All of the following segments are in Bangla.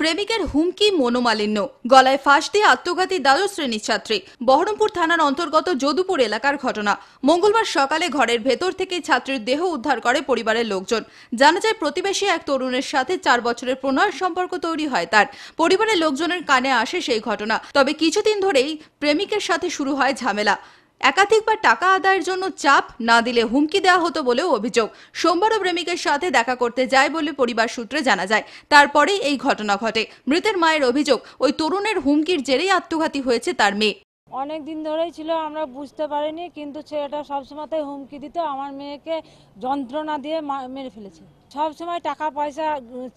প্রেমিকের হুমকি মনোমালিন্য। গলায় ফাঁস দিয়ে আত্মঘাতী দ্বাদশ শ্রেণির ছাত্রী। বহরমপুর থানার অন্তর্গত যদুপুর এলাকার ঘটনা। মঙ্গলবার সকালে ঘরের ভেতর থেকে ছাত্রীর দেহ উদ্ধার করে পরিবারের লোকজন। জানা যায়, প্রতিবেশী এক তরুণের সাথে চার বছরের প্রণয়ের সম্পর্ক তৈরি হয় তার। পরিবারের লোকজনের কানে আসে সেই ঘটনা। তবে কিছুদিন ধরেই প্রেমিকের সাথে শুরু হয় ঝামেলা। একাধিকবার টাকা আদায়ের জন্য চাপ না দিলে হুমকি দেওয়া হতো বলেও অভিযোগ। সোমবারও প্রেমিকের সাথে দেখা করতে যায় বলে পরিবার সূত্রে জানা যায়। তারপরে এই ঘটনা ঘটে। মৃতের মায়ের অভিযোগ, ওই তরুণের হুমকির জেরেই আত্মঘাতী হয়েছে তার মেয়ে। অনেক দিন ধরেই ছিল, আমরা বুঝতে পারিনি, কিন্তু ছেলেটা সবসময়তেই হুমকি দিত, আমার মেয়েকে যন্ত্রণা দিয়ে মেরে ফেলেছে। সব সময় টাকা পয়সা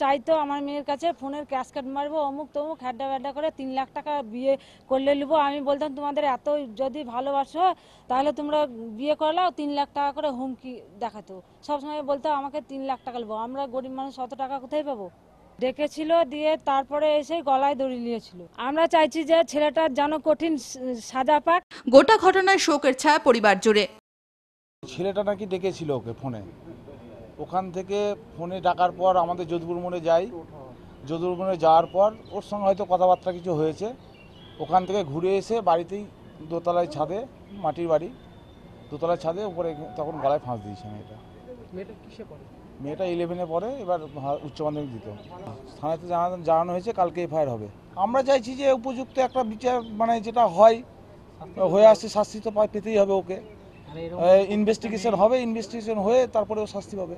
চাইতো আমার মেয়ের কাছে, ফোনের ক্যাশ ক্যাশকাট মারবো, অমুক তমুক, হ্যাড্ডা ব্যাড্ডা করে তিন লাখ টাকা বিয়ে করলে নেব। আমি বলতাম, তোমাদের এত যদি ভালোবাসো, তাহলে তোমরা বিয়ে করলাও তিন লাখ টাকা করে হুমকি দেখাতো। সবসময় বলতো, আমাকে তিন লাখ টাকা নেব আমরা গরিব মানুষ, অত টাকা কোথায় পাবো? ডেকেছিল দিয়ে তারপরে এসে গলায় দড়ি নিয়েছিল। আমরা চাইছি যে ছেলেটার যেন কঠিন সাজা পাক। গোটা ঘটনায় শোকের ছায়া পরিবার জুড়ে। ছেলেটা নাকি ডেকেছিল ওকে ফোনে। ওখান থেকে ফোনে ডাকার পর আমাদের যোধপুর মোড়ে যাই। যোধপুর মোড়ে যাওয়ার পর ওর সঙ্গে হয়তো কথাবার্তা কিছু হয়েছে। ওখান থেকে ঘুরে এসে বাড়িতেই দোতলায় ছাদে মাটির বাড়ি দোতলায় ছাদে উপরে তখন গলায় ফাঁস দিয়েছে মেয়েটা। মেয়েটা কিসে পড়ে? মেয়েটা ইলেভেনে পরে এবার উচ্চ মাধ্যমিক দিত থানাতে জানানো জানানো হয়েছে কালকে এফআইআর হবে। আমরা চাইছি যে উপযুক্ত একটা বিচার মানে যেটা হয় হয়ে আসছে শাস্তি তো পেতেই হবে ওকে। ইনভেস্টিগেশন হবে ইনভেস্টিগেশন হয়ে তারপরে ও শাস্তি পাবে।